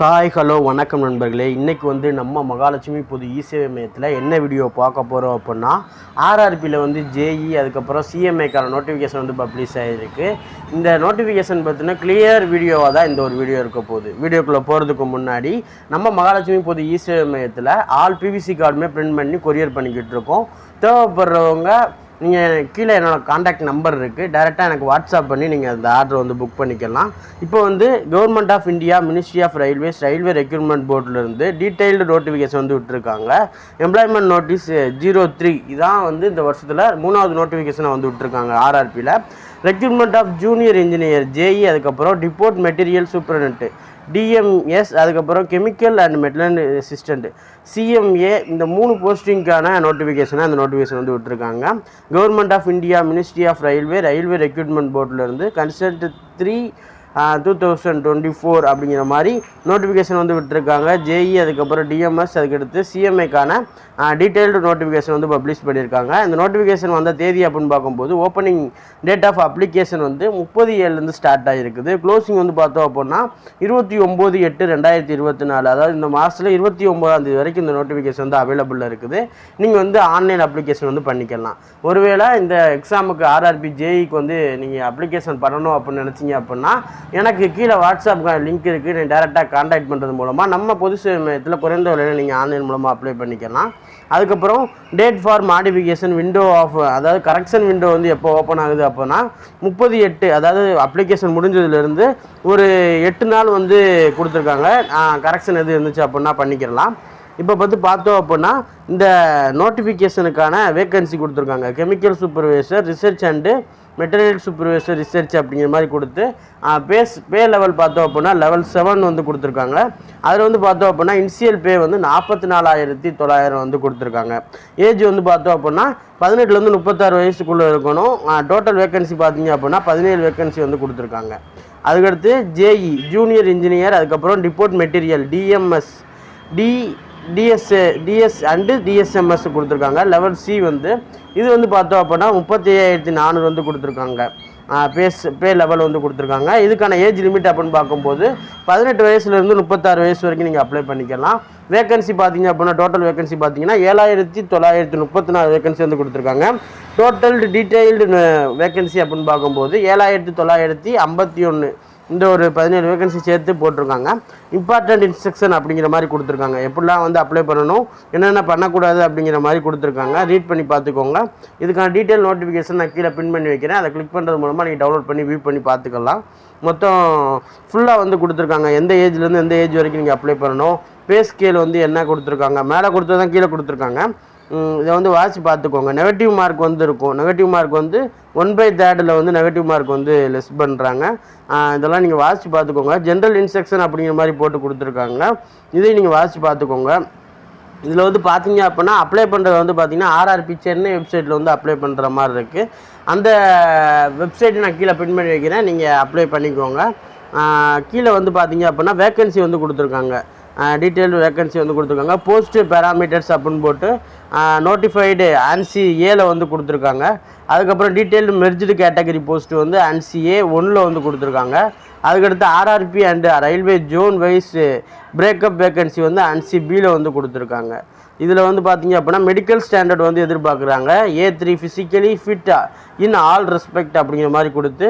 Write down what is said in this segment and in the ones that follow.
Hi hello வணக்கம் நண்பர்களே. இன்றைக்கி வந்து நம்ம மகாலட்சுமி பொது இசேவை மையத்தில் என்ன வீடியோ பார்க்க போகிறோம் அப்படின்னா ஆர்ஆர்பியில் வந்து ஜேஇ அதுக்கப்புறம் சிஎம்ஏக்கான நோட்டிஃபிகேஷன் வந்து பப்ளிஷ் ஆகிருக்கு இந்த நோட்டிஃபிகேஷன் பார்த்தீங்கன்னா கிளியர் வீடியோவாக தான் இந்த ஒரு வீடியோ இருக்க போகுது. வீடியோக்குள்ளே போகிறதுக்கு முன்னாடி நம்ம மகாலட்சுமி பொது இசேவை மையத்தில் ஆல் பிவிசி கார்டுமே பிரிண்ட் பண்ணி கொரியர் பண்ணிக்கிட்டு இருக்கோம். தேவைப்படுறவங்க நீங்கள் கீழே என்னோட காண்டாக்ட் நம்பர் இருக்குது டைரெக்டாக எனக்கு வாட்ஸ்அப் பண்ணி நீங்கள் அந்த ஆர்டர் வந்து புக் பண்ணிக்கலாம். இப்போ வந்து government of India ministry of railways railway recruitment போர்ட்லேருந்து detailed notification வந்து விட்டுருக்காங்க. எம்ப்ளாய்மெண்ட் நோட்டீஸ் ஜீரோ த்ரீ இதான் வந்து இந்த வருஷத்தில் மூணாவது நோட்டிஃபிகேஷனை வந்து விட்டுருக்காங்க ஆர்ஆர்பியில் recruitment of junior engineer JE அதுக்கப்புறம் டிபோர்ட் மெட்டீரியல் சூப்பரண்ட் டிஎம்எஸ் அதுக்கப்புறம் chemical and metal assistant CMA இந்த மூணு போஸ்டிங்க்கான நோட்டிஃபிகேஷனை அந்த நோட்டிஃபிகேஷன் வந்து விட்டுருக்காங்க. Government of India ministry of railway railway recruitment போர்ட்லேருந்து consult three two thousand twenty four அப்படிங்கிற மாதிரி நோட்டிஃபிகேஷன் வந்து விட்டுருக்காங்க. ஜேஇ அதுக்கப்புறம் டிஎம்எஸ் அதுக்கடுத்து சிஎம்ஏக்கான டீட்டெயில்டு நோட்டிஃபிகேஷன் வந்து பப்ளிஷ் பண்ணியிருக்காங்க. இந்த நோட்டிஃபிகேஷன் வந்த தேதி அப்படின்னு பார்க்கும்போது ஓப்பனிங் டேட் ஆஃப் அப்ளிகேஷன் வந்து முப்பது ஏழுலேருந்து ஸ்டார்ட் ஆகிருக்குது க்ளோசிங் வந்து பார்த்தோம் அப்படின்னா இருபத்தி ஒம்பது எட்டு ரெண்டாயிரத்தி இருபத்தி நாலு. அதாவது இந்த மாதத்தில் இருபத்தி ஒம்பதாந்தேதி வரைக்கும் இந்த நோட்டிஃபிகேஷன் வந்து அவைலபிளில் இருக்குது. நீங்கள் வந்து ஆன்லைன் அப்ளிகேஷன் வந்து பண்ணிக்கலாம். ஒருவேளை இந்த எக்ஸாமுக்கு ஆர்ஆர்பி ஜேஇக்கு வந்து நீங்கள் அப்ளிகேஷன் பண்ணணும் அப்படின்னு நினச்சிங்க அப்படின்னா எனக்கு கீழே வாட்ஸ்அப் லிங்க் இருக்குது நீங்கள் டேரெக்டாக காண்டாக்ட் பண்ணுறது மூலமாக நம்ம பொது சேவை மையத்தில் குறைந்த விலையில் நீங்கள் ஆன்லைன் மூலமாக அப்ளை பண்ணிக்கலாம். அதுக்கப்புறம் date for modification window of அதாவது கரெக்ஷன் விண்டோ வந்து எப்போ ஓப்பன் ஆகுது அப்போனா முப்பது எட்டு அதாவது அப்ளிகேஷன் முடிஞ்சதுலேருந்து ஒரு எட்டு நாள் வந்து கொடுத்துருக்காங்க. கரெக்ஷன் எது இருந்துச்சு அப்படின்னா பண்ணிக்கிறலாம் இப்போ பார்த்து பார்த்தோம் அப்படின்னா இந்த நோட்டிஃபிகேஷனுக்கான வேக்கன்சி கொடுத்துருக்காங்க. Chemical supervisor research and material supervisor research அப்படிங்கிற மாதிரி கொடுத்து பேஸ் பே லெவல் பார்த்தோம் அப்படின்னா லெவல் செவன் வந்து கொடுத்துருக்காங்க. அதில் வந்து பார்த்தோம் அப்படின்னா இன்சியல் பே வந்து நாற்பத்தி நாலாயிரத்தி தொள்ளாயிரம் வந்து கொடுத்துருக்காங்க. ஏஜ் வந்து பார்த்தோம் அப்படின்னா பதினெட்டுலேருந்து முப்பத்தாறு வயசுக்குள்ளே இருக்கணும். டோட்டல் வேக்கன்சி பார்த்தீங்க அப்படின்னா பதினேழு வேக்கன்சி வந்து கொடுத்துருக்காங்க. அதுக்கடுத்து ஜேஇ ஜூனியர் இன்ஜினியர் அதுக்கப்புறம் depot material DMS D DS DS and DSMS கொடுத்துருக்காங்க. லெவல் சி வந்து இது வந்து பார்த்தோம் அப்படின்னா முப்பத்தி ஐயாயிரத்தி நானூறு வந்து கொடுத்துருக்காங்க. பேஸ் பே லெவல் வந்து கொடுத்துருக்காங்க. இதுக்கான ஏஜ் லிமிட் அப்படின்னு பார்க்கும்போது பதினெட்டு வயசுலேருந்து முப்பத்தாறு வயசு வரைக்கும் நீங்கள் அப்ளை பண்ணிக்கலாம். வேகன்சி பார்த்தீங்க அப்படின்னா டோட்டல் வேகன்சி பார்த்தீங்கன்னா ஏழாயிரத்தி தொள்ளாயிரத்தி முப்பத்தி நாலு வேகன்சி வந்து கொடுத்துருக்காங்க. டோட்டல் டீட்டெயில்டு வேகன்சி அப்படின்னு பார்க்கும்போது ஏழாயிரத்தி தொள்ளாயிரத்தி ஐம்பத்தி ஒன்று இந்த ஒரு பதினேழு வேகன்சி சேர்த்து போட்டிருக்காங்க. இம்பார்ட்டன்ட் இன்ஸ்ட்ரக்ஷன் அப்படிங்கிற மாதிரி கொடுத்துருக்காங்க. எப்படிலாம் வந்து அப்ளை பண்ணணும் என்னென்ன பண்ணக்கூடாது அப்படிங்கிற மாதிரி கொடுத்துருக்காங்க. ரீட் பண்ணி பார்த்துக்கோங்க. இதுக்கான டீட்டெயில் நோட்டிஃபிகேஷன் நான் கீழே பின் பண்ணி வைக்கிறேன். அதை கிளிக் பண்ணுறது மூலமாக நீங்கள் டவுன்லோட் பண்ணி வியூ பண்ணி பார்த்துக்கலாம். மொத்தம் ஃபுல்லாக வந்து கொடுத்துருக்காங்க. எந்த ஏஜ்லேருந்து எந்த ஏஜ் வரைக்கும் நீங்கள் அப்ளை பண்ணணும். பே ஸ்கேல் வந்து என்ன கொடுத்துருக்காங்க? மேலே கொடுத்தது தான் கீழே கொடுத்துருக்காங்க. இதை வந்து வாசி பார்த்துக்கோங்க. நெகட்டிவ் மார்க் வந்து இருக்கும். நெகட்டிவ் மார்க் வந்து ஒன் பை தேர்டில் வந்து நெகட்டிவ் மார்க் வந்து லெஸ் பண்ணுறாங்க இதெல்லாம் நீங்கள் வாசி பார்த்துக்கோங்க. ஜென்ரல் இன்ஸ்ட்ரக்ஷன் அப்படிங்கிற மாதிரி போட்டு கொடுத்துருக்காங்க. இதையும் நீங்கள் வாசி பார்த்துக்கோங்க. இதில் வந்து பார்த்தீங்க அப்படின்னா அப்ளை பண்ணுறது வந்து பார்த்தீங்கன்னா ஆர்ஆர்பி சென்னை வெப்சைட்டில் வந்து அப்ளை பண்ணுற மாதிரி இருக்குது அந்த வெப்சைட்டை நான் கீழே பின் பண்ணி வைக்கிறேன். நீங்கள் அப்ளை பண்ணிக்கோங்க. கீழே வந்து பார்த்தீங்க அப்படின்னா வேக்கன்சி வந்து கொடுத்துருக்காங்க. டீட்டெயில் வேக்கன்சி வந்து கொடுத்துருக்காங்க. போஸ்ட் பேராமீட்டர்ஸ் அப்படின்னு போட்டு நோட்டிஃபைடு ஆன்சி ஏல வந்து கொடுத்துருக்காங்க. அதுக்கப்புறம் டீட்டெயில்டு மெர்ஜ்டு கேட்டகரி போஸ்ட் வந்து ஆன்சி ஏ ஒன்றில் வந்து கொடுத்துருக்காங்க. அதுக்கடுத்து RRB and railway zone wise breakup vacancy வந்து அன்சி பியில் வந்து கொடுத்துருக்காங்க. இதில் வந்து பார்த்தீங்க அப்படின்னா மெடிக்கல் ஸ்டாண்டர்ட் வந்து எதிர்பார்க்குறாங்க. A three physically fit in all respect அப்படிங்கிற மாதிரி கொடுத்து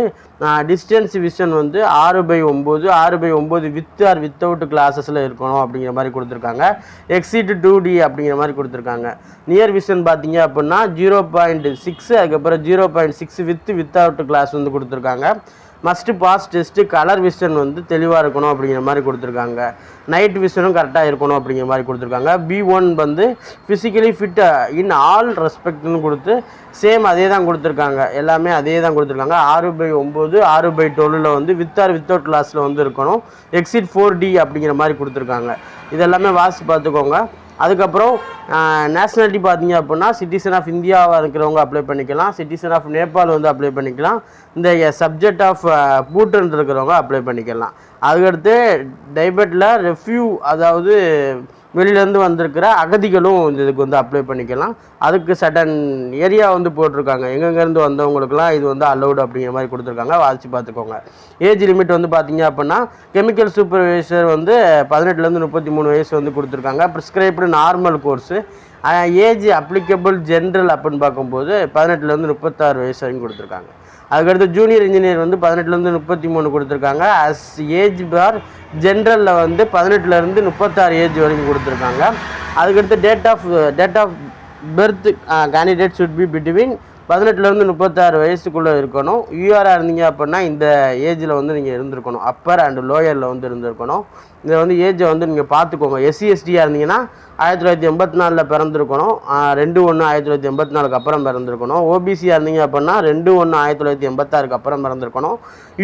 டிஸ்டன்ஸ் விஷன் வந்து ஆறு பை ஒம்பது ஆறு பை ஒம்பது வித் ஆர் வித்தவுட் கிளாஸஸில் இருக்கணும் அப்படிங்கிற மாதிரி கொடுத்துருக்காங்க. எக்ஸிட் டூ டி அப்படிங்கிற மாதிரி கொடுத்துருக்காங்க. நியர் விஷன் பார்த்தீங்க அப்படின்னா ஜீரோ பாயிண்ட் சிக்ஸ் அதுக்கப்புறம் zero point six with without glass வந்து கொடுத்துருக்காங்க. Must pass test colour vision வந்து தெளிவாக இருக்கணும் அப்படிங்கிற மாதிரி கொடுத்துருக்காங்க. நைட் விஷனும் கரெக்டாக இருக்கணும் அப்படிங்கிற மாதிரி கொடுத்துருக்காங்க. பி ஒன் வந்து ஃபிசிக்கலி ஃபிட் இன் ஆல் ரெஸ்பெக்ட்னு கொடுத்து சேம் அதே தான் கொடுத்துருக்காங்க. எல்லாமே அதே தான் கொடுத்துருக்காங்க. ஆறு பை ஒம்பது ஆறு பை டுவெலில் வந்து வித் ஆர் வித்தவுட் கிளாஸில் வந்து இருக்கணும். எக்ஸிட் ஃபோர் டி அப்படிங்கிற மாதிரி கொடுத்துருக்காங்க. இதெல்லாமே வாசி பார்த்துக்கோங்க. அதுக்கப்புறம் நேஷ்னாலிட்டி பார்த்தீங்க அப்படின்னா சிட்டிசன் ஆஃப் இந்தியாவாக இருக்கிறவங்க அப்ளை பண்ணிக்கலாம். சிட்டிசன் ஆஃப் நேபாள் வந்து அப்ளை பண்ணிக்கலாம். இந்த சப்ஜெக்ட் ஆஃப் பூட்டன் இருக்கிறவங்க அப்ளை பண்ணிக்கலாம். அதுக்கடுத்து டைபெட்டில் ரெஃப்யூ அதாவது வெளியிலேருந்து வந்திருக்கிற அகதிகளும் இந்த இதுக்கு வந்து அப்ளை பண்ணிக்கலாம். அதுக்கு சடன் ஏரியா வந்து போட்டிருக்காங்க. எங்கெங்கேருந்து வந்தவங்களுக்குலாம் இது வந்து அலௌடு அப்படிங்கிற மாதிரி கொடுத்துருக்காங்க. வாசித்து பார்த்துக்கோங்க. ஏஜ் லிமிட் வந்து பார்த்தீங்க அப்படின்னா கெமிக்கல் சூப்பர்வைசர் வந்து பதினெட்டுலேருந்து முப்பத்தி மூணு வயசு வந்து கொடுத்துருக்காங்க. Prescribed normal course age applicable general அப்படின்னு பார்க்கும்போது பதினெட்டுலேருந்து முப்பத்தாறு வயசு வரைக்கும் கொடுத்துருக்காங்க. அதுக்கடுத்து ஜூனியர் இன்ஜினியர் வந்து பதினெட்டுலேருந்து முப்பத்தி மூணு கொடுத்துருக்காங்க. அஸ் ஏஜ் பார் ஜென்ரலில் வந்து பதினெட்டுலேருந்து முப்பத்தாறு ஏஜ் வரைக்கும் கொடுத்துருக்காங்க. அதுக்கடுத்து date of date of birth candidate should be between பதினெட்டுலேருந்து முப்பத்தாறு வயசுக்குள்ளே இருக்கணும். யூஆராக இருந்தீங்க அப்படின்னா இந்த ஏஜில் வந்து நீங்கள் இருந்திருக்கணும். அப்பர் அண்ட் லோயரில் வந்து இருந்திருக்கணும். இதை வந்து ஏஜை வந்து நீங்கள் பார்த்துக்கோங்க. எஸ்சி எஸ்டியாக இருந்தீங்கன்னா ஆயிரத்தி தொள்ளாயிரத்தி எண்பத்தி நாலில் பிறந்திருக்கணும். ரெண்டு ஒன்று ஆயிரத்தி தொள்ளாயிரத்தி எண்பத்தி நாலுக்கு அப்புறம் பிறந்திருக்கணும். ஓபிசியாக இருந்தீங்க அப்படின்னா ரெண்டு ஒன்று ஆயிரத்தி தொள்ளாயிரத்தி எண்பத்தாறுக்கு அப்புறம் பிறந்திருக்கணும்.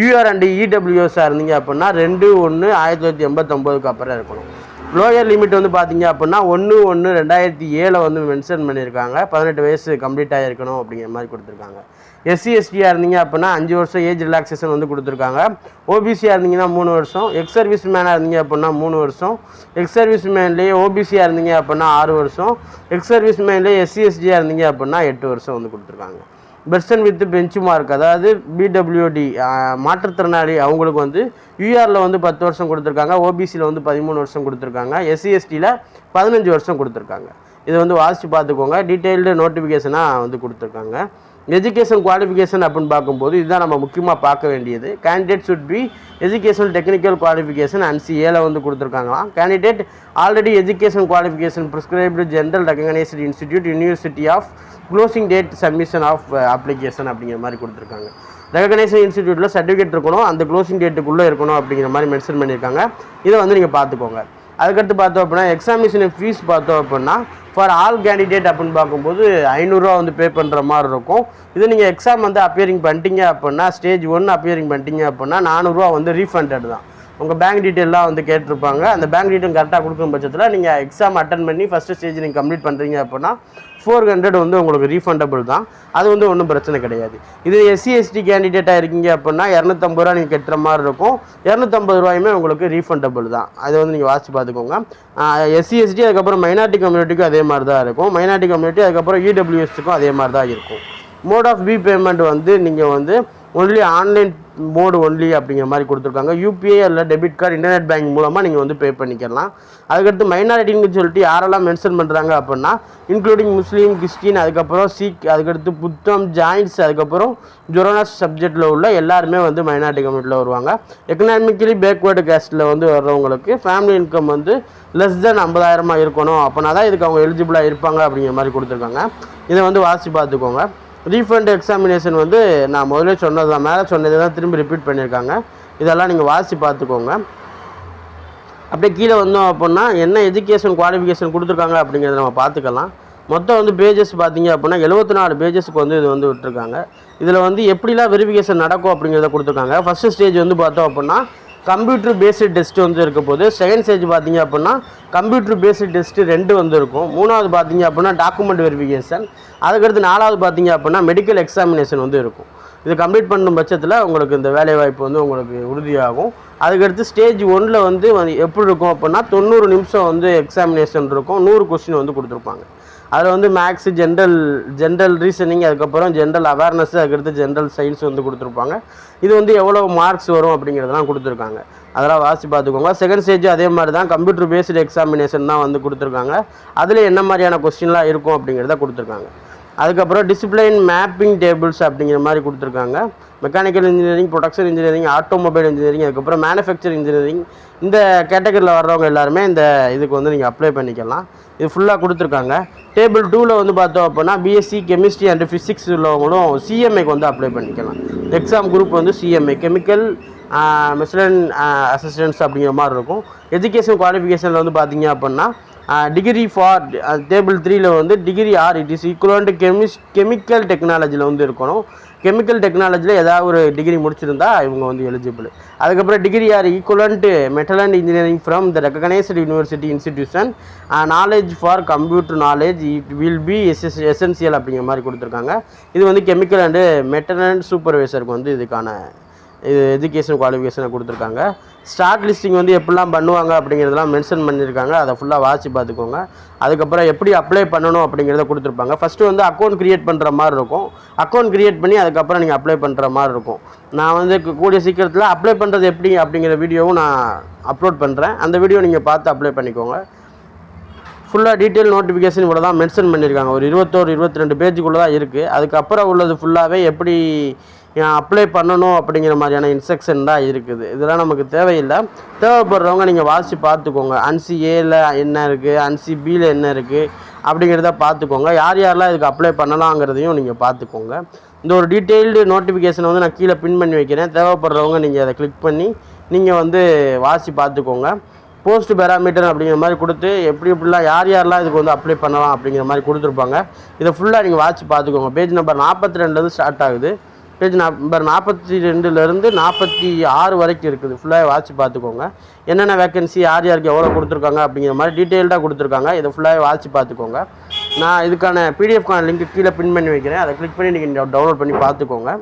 யூஆர் அண்ட் இடபிள்யூஎஸ்ஸாக இருந்தீங்க அப்படின்னா ரெண்டு ஒன்று ஆயிரத்தி தொள்ளாயிரத்தி எண்பத்தொம்போதுக்கு அப்புறம் இருக்கணும். லோயர் லிமிட் வந்து பார்த்தீங்க அப்படின்னா ஒன்று ஒன்று ரெண்டாயிரத்தி ஏழை வந்து மென்ஷன் பண்ணியிருக்காங்க. பதினெட்டு வயசு கம்ப்ளீட் ஆகிருக்கணும் அப்படிங்கிற மாதிரி கொடுத்துருக்காங்க. எஸ்சி எஸ்டியாக இருந்தீங்க அப்படின்னா அஞ்சு வருஷம் ஏஜ் ரிலாக்ஸேஷன் வந்து கொடுத்துருக்காங்க. ஓபிசியாக இருந்தீங்கன்னா மூணு வருஷம். எக்ஸ் சர்வீஸ் மேனாக இருந்தீங்க அப்படின்னா மூணு வருஷம். எக்ஸ் சர்வீஸ் மேன்லேயே ஓபிசியாக இருந்தீங்க அப்படின்னா ஆறு வருஷம். எக்ஸ் சர்வீஸ் மேன்லேயே எஸ்சி எஸ்டியாக இருந்தீங்க அப்படின்னா எட்டு வருஷம் வந்து கொடுத்துருக்காங்க. பெர்சன் வித் பெஞ்ச் மார்க் அதாவது பிடபிள்யூடி மாற்றுத்திறனாளி அவங்களுக்கு வந்து யூஆரில் வந்து பத்து வருஷம் கொடுத்துருக்காங்க ஓபிசியில் வந்து பதிமூணு வருஷம் கொடுத்துருக்காங்க எஸ்சிஎஸ்டியில் பதினஞ்சு வருஷம் கொடுத்துருக்காங்க. இதை வந்து வாசித்து பார்த்துக்கோங்க டீட்டெயில்டு நோட்டிஃபிகேஷனாக வந்து கொடுத்துருக்காங்க. எஜுகேஷன் குவாலிஃபிகேஷன் அப்படின்னு பார்க்கும்போது இதுதான் நம்ம முக்கியமாக பார்க்க வேண்டியது. Candidate should be education technical qualification அன்சிஏல வந்து கொடுத்துருக்காங்களாம். Candidate already education qualification prescribed general recognised institute university of closing date submission of application அப்படிங்கிற மாதிரி கொடுத்துருக்காங்க. ரெகனைசேஷன் இன்ஸ்டிடியூட்டில் சர்டிஃபிகேட் இருக்கணும். அந்த க்ளோசிங் டேட்டுக்குள்ளே இருக்கணும் அப்படிங்கிற மாதிரி மென்ஷன் பண்ணியிருக்காங்க. இதை வந்து நீங்கள் பார்த்துக்கோங்க. அதுக்கடுத்து பார்த்தோம் அப்படின்னா எக்ஸாமினேஷன் ஃபீஸ் பார்த்தோம் அப்படின்னா ஃபார் ஆல் கேண்டிடேட் அப்படின்னு பார்க்கும்போது ஐநூறுரூவா வந்து பே பண்ணுற மாதிரி இருக்கும். இது நீங்கள் எக்ஸாம் வந்து அப்பியரிங் பண்ணிட்டீங்க அப்படின்னா ஸ்டேஜ் ஒன்று அப்பியரிங் பண்ணிட்டீங்க அப்படின்னா நானூறுரூவா வந்து ரீஃபண்டட் தான். உங்கள் பேங்க் டீட்டெயிலாம் வந்து கேட்டிருப்பாங்க. அந்த பேங்க் டீட்டெயில் கரெக்டாக கொடுக்கும் பட்சத்தில் நீங்கள் எக்ஸாம் அட்டன் பண்ணி ஃபஸ்ட்டு ஸ்டேஜ் நீங்கள் கம்ப்ளீட் பண்ணுறீங்க அப்படின்னா ஃபோர் ஹண்ட்ரட் வந்து உங்களுக்கு ரீஃபண்டபிள் தான். அது வந்து ஒன்றும் பிரச்சனை கிடையாது. இது எஸ்சி எஸ்டி கேண்டிடேட்டாக இருக்கீங்க அப்படின்னா இரநூத்தம்பது ரூபா நீங்கள் கட்டுற மாதிரி இருக்கும். இரநூத்தம்பது ரூபாயுமே உங்களுக்கு ரீஃபண்டபிள் தான். அதை வந்து நீங்கள் வாசிச்சு பார்த்துக்கோங்க. எஸ்சி எஸ்டி அதுக்கப்புறம் மைனாரிட்டி கம்யூனிட்டிக்கும் அதே மாதிரி தான் இருக்கும். மைனாரிட்டி கம்யூனிட்டி அதுக்கப்புறம் இடபிள்யூஎஸ்க்கும் அதே மாதிரி தான் இருக்கும். மோட் ஆஃப் பி பேமெண்ட் வந்து நீங்கள் வந்து ஒன்லி ஆன்லைன் மோடு ஒன்லி அப்படிங்கிற மாதிரி கொடுத்துருக்காங்க. யூபிஐ இல்லை டெபிட் கார்டு இன்டர்நெட் பேங்க் மூலமாக நீங்கள் வந்து பே பண்ணிக்கலாம். அதுக்கடுத்து மைனாரிட்டின்னு சொல்லிட்டு யாரெல்லாம் மென்ஷன் பண்ணுறாங்க அப்படின்னா இன்க்ளூடிங் முஸ்லீம் கிறிஸ்டின் அதுக்கப்புறம் சீக் அதுக்கடுத்து புத்தம் ஜாயின்ஸ் அதுக்கப்புறம் ஜொரோனாஸ் சப்ஜெக்டில் உள்ள எல்லாருமே வந்து மைனாரிட்டி கம்யூனிட்டியில் வருவாங்க. எக்கனாமிக்கலி பேக்வேர்டு கேஸ்ட்டில் வந்து வர்றவங்களுக்கு ஃபேமிலி இன்கம் வந்து லெஸ் தென் ஐம்பதாயிரமாக இருக்கணும். அப்படின்னா தான் இதுக்கு அவங்க எலிஜிபிளாக இருப்பாங்க அப்படிங்கிற மாதிரி கொடுத்துருக்காங்க. இதை வந்து வாசி பார்த்துக்கோங்க. ரீஃபண்ட் எக்ஸாமினேஷன் வந்து நான் முதலே சொன்னது தான். மேலே சொன்னதை தான் திரும்பி ரிப்பீட் பண்ணியிருக்காங்க. இதெல்லாம் நீங்கள் வாசி பார்த்துக்கோங்க. அப்படியே கீழே வந்தோம் அப்படின்னா என்ன எஜுகேஷன் குவாலிஃபிகேஷன் கொடுத்துருக்காங்க அப்படிங்கிறத நம்ம பார்த்துக்கலாம். மொத்தம் வந்து பேஜஸ் பார்த்தீங்க அப்படின்னா எழுபத்தி நாலு பேஜஸ்க்கு வந்து இது வந்து விட்டுருக்காங்க. இதில் வந்து எப்படிலாம் வெரிஃபிகேஷன் நடக்கும் அப்படிங்கிறத கொடுத்துருக்காங்க. ஃபஸ்ட்டு ஸ்டேஜ் வந்து பார்த்தோம் அப்படின்னா கம்ப்யூட்டர் பேஸ்டு டெஸ்ட் வந்து இருக்க போது செகண்ட் ஸ்டேஜ் பார்த்தீங்க அப்படின்னா கம்ப்யூட்டர் பேஸ்டு டெஸ்ட்டு ரெண்டு வந்து இருக்கும் மூணாவது பார்த்தீங்க அப்படின்னா டாக்குமெண்ட் வெரிஃபிகேஷன் அதுக்கடுத்து நாலாவது பார்த்தீங்க அப்படின்னா மெடிக்கல் எக்ஸாமினேஷன் வந்து இருக்கும். இது கம்ப்ளீட் பண்ணும் பட்சத்தில் உங்களுக்கு இந்த வேலைவாய்ப்பு வந்து உங்களுக்கு உறுதியாகும். அதுக்கடுத்து ஸ்டேஜ் ஒன்றில் வந்து வந்து எப்படி இருக்கும் அப்படின்னா தொண்ணூறு நிமிஷம் வந்து எக்ஸாமினேஷன் இருக்கும். நூறு கொஸ்டின் வந்து கொடுத்துருப்பாங்க. அதில் வந்து மேக்ஸு ஜென்ரல் ஜென்ரல் ரீசனிங் அதுக்கப்புறம் ஜென்ரல் அவேர்னஸ் அதுக்கடுத்து ஜென்ரல் சயின்ஸ் வந்து கொடுத்துருப்பாங்க. இது வந்து எவ்வளோ மார்க்ஸ் வரும் அப்படிங்கிறதெல்லாம் கொடுத்துருக்காங்க. அதெல்லாம் வாசி பார்த்துக்கோங்க. செகண்ட் ஸ்டேஜ் அதே மாதிரி தான் கம்ப்யூட்டர் பேஸ்டு எக்ஸாமினேஷன் தான் வந்து கொடுத்துருக்காங்க. அதில் என்ன மாதிரியான கொஸ்டின்லாம் இருக்கும் அப்படிங்கிறத கொடுத்துருக்காங்க. அதுக்கப்புறம் டிசிப்ளைன் மேப்பிங் டேபிள்ஸ் அப்படிங்கிற மாதிரி கொடுத்துருக்காங்க. Mechanical engineering production engineering automobile engineering அதுக்கப்புறம் மேனுஃபேக்சர் இன்ஜினியரிங் இந்த கேட்டகரியில் வர்றவங்க எல்லாருமே இந்த இதுக்கு வந்து நீங்கள் அப்ளை பண்ணிக்கலாம். இது ஃபுல்லாக கொடுத்துருக்காங்க. டேபிள் டூவில் வந்து பார்த்தோம் அப்படின்னா பிஎஸ்சி கெமிஸ்ட்ரி அண்ட் ஃபிசிக்ஸ் உள்ளவங்களும் சிஎம்ஏக்கு வந்து அப்ளை பண்ணிக்கலாம். எக்ஸாம் குரூப் வந்து சிஎம்ஏ கெமிக்கல் மிஸ்லன் அசிஸ்டன்ஸ் அப்படிங்கிற மாதிரி இருக்கும். எஜுகேஷன் குவாலிஃபிகேஷனில் வந்து பார்த்தீங்க அப்படின்னா டிகிரி ஃபார் டேபிள் த்ரீயில் வந்து degree or it is equivalent கெமிஸ் chemical டெக்னாலஜியில் வந்து இருக்கணும். கெமிக்கல் டெக்னாலஜியில் ஏதாவது ஒரு டிகிரி முடிச்சிருந்தா இவங்க வந்து எலிஜிபிள் அதுக்கப்புறம் degree or equivalent metal and engineering from the recognised university institution knowledge for computer knowledge it will be as essential அப்படிங்கிற மாதிரி கொடுத்துருக்காங்க. இது வந்து கெமிக்கல் அண்டு மெட்டல் அண்ட் சூப்பர்வைசருக்கு வந்து இதுக்கான இது எஜுகேஷன் குவாலிஃபிகேஷனை கொடுத்துருக்காங்க. ஸ்டாக் லிஸ்டிங் வந்து எப்படிலாம் பண்ணுவாங்க அப்படிங்கிறதெல்லாம் மென்ஷன் பண்ணியிருக்காங்க. அதை ஃபுல்லாக வாசி பார்த்துக்கோங்க. அதுக்கப்புறம் எப்படி அப்ளை பண்ணணும் அப்படிங்கிறத கொடுத்துருப்பாங்க. ஃபஸ்ட்டு வந்து அக்கௌண்ட் க்ரியேட் பண்ணுற மாதிரி இருக்கும். அக்கௌண்ட் க்ரியேட் பண்ணி அதுக்கப்புறம் நீங்கள் அப்ளை பண்ணுற மாதிரி இருக்கும். நான் வந்து கூடிய சீக்கிரத்தில் அப்ளை பண்ணுறது எப்படி அப்படிங்கிற வீடியோவும் நான் அப்லோட் பண்ணுறேன் அந்த வீடியோ நீங்கள் பார்த்து அப்ளை பண்ணிக்கோங்க. ஃபுல்லாக டீட்டெயில் நோட்டிஃபிகேஷன் இவ்வளோ தான் மென்ஷன் பண்ணியிருக்காங்க. ஒரு இருபத்தோரு இருபத்தி ரெண்டு பேஜுக்குள்ளே தான் இருக்குது அதுக்கப்புறம் உள்ளது ஃபுல்லாகவே எப்படி அப்ளை பண்ணணும் அப்படிங்கிற மாதிரியான இன்ஸ்ட்ரக்ஷன் தான் இருக்குது. இதெல்லாம் நமக்கு தேவையில்லை. தேவைப்படுறவங்க நீங்கள் வாசித்து பார்த்துக்கோங்க. அன்சி ஏல என்ன இருக்குது அன்சி பியில் என்ன இருக்குது அப்படிங்கிறத பார்த்துக்கோங்க. யார் யாரெல்லாம் இதுக்கு அப்ளை பண்ணலாங்கிறதையும் நீங்கள் பார்த்துக்கோங்க. இந்த ஒரு டீட்டெயில்டு நோட்டிஃபிகேஷனை வந்து நான் கீழே பின் பண்ணி வைக்கிறேன். தேவைப்படுறவங்க நீங்கள் அதை கிளிக் பண்ணி நீங்கள் வந்து வாசி பார்த்துக்கோங்க. போஸ்ட் பேராமீட்டர் அப்படிங்கிற மாதிரி கொடுத்து எப்படி எப்படிலாம் யார் யாரெல்லாம் இதுக்கு வந்து அப்ளை பண்ணலாம் அப்படிங்கிற மாதிரி கொடுத்துருப்பாங்க. இதை ஃபுல்லாக நீங்கள் வாட்ச் பார்த்துக்கோங்க. பேஜ் நம்பர் நாற்பத்தி ரெண்டுலேருந்து ஸ்டார்ட் ஆகுது. பேஜ் நம்பர் நாற்பத்தி ரெண்டுலேருந்து நாற்பத்தி ஆறு வரைக்கும் இருக்குது. ஃபுல்லாக வாட்சி பார்த்துக்கோங்க. என்னென்ன வேக்கன்சி யார் யாருக்கு எவ்வளோ கொடுத்துருக்காங்க அப்படிங்கிற மாதிரி டீட்டெயில்டாக கொடுத்துருக்காங்க. இதை ஃபுல்லாக வாட்சி பார்த்துக்கோங்க. நான் இதுக்கான பிடிஎஃப்கான லிங்க் கீழே பின் பண்ணி வைக்கிறேன். அதை கிளிக் பண்ணி நீங்கள் டவுன்லோட் பண்ணி பார்த்துக்கோங்க.